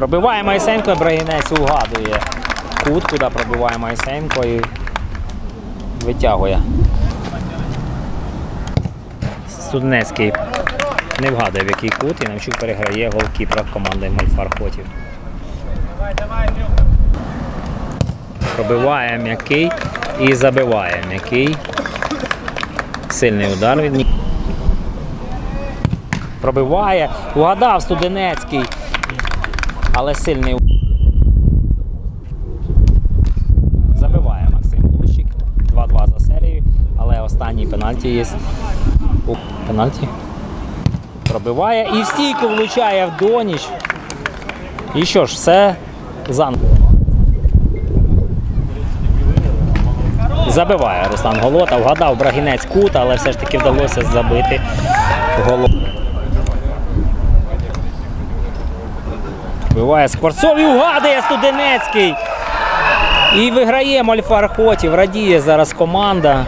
Пробиває Майсенко, Брагінець угадує. Кут, куди пробиває Майсенко і витягує. Студнецький не вгадує, в який кут, і Навчук переграє голкіпера команди Мольфар Хотів. Пробиває м'який і забиває м'який. Сильний удар від Пробиває. Угадав Студенецький. Але сильний. Забиває Максим Лущик. 2-2 за серію. Але останній пенальті є. Пенальті. Пробиває і в стійку влучає в доніч. І що ж, все зан. Забиває Руслан Голота. Вгадав Брагінець кут, але все ж таки вдалося забити голо. Вбиває Скворцов і угадує Студенецький. І виграє мальфархотів. Радіє зараз команда.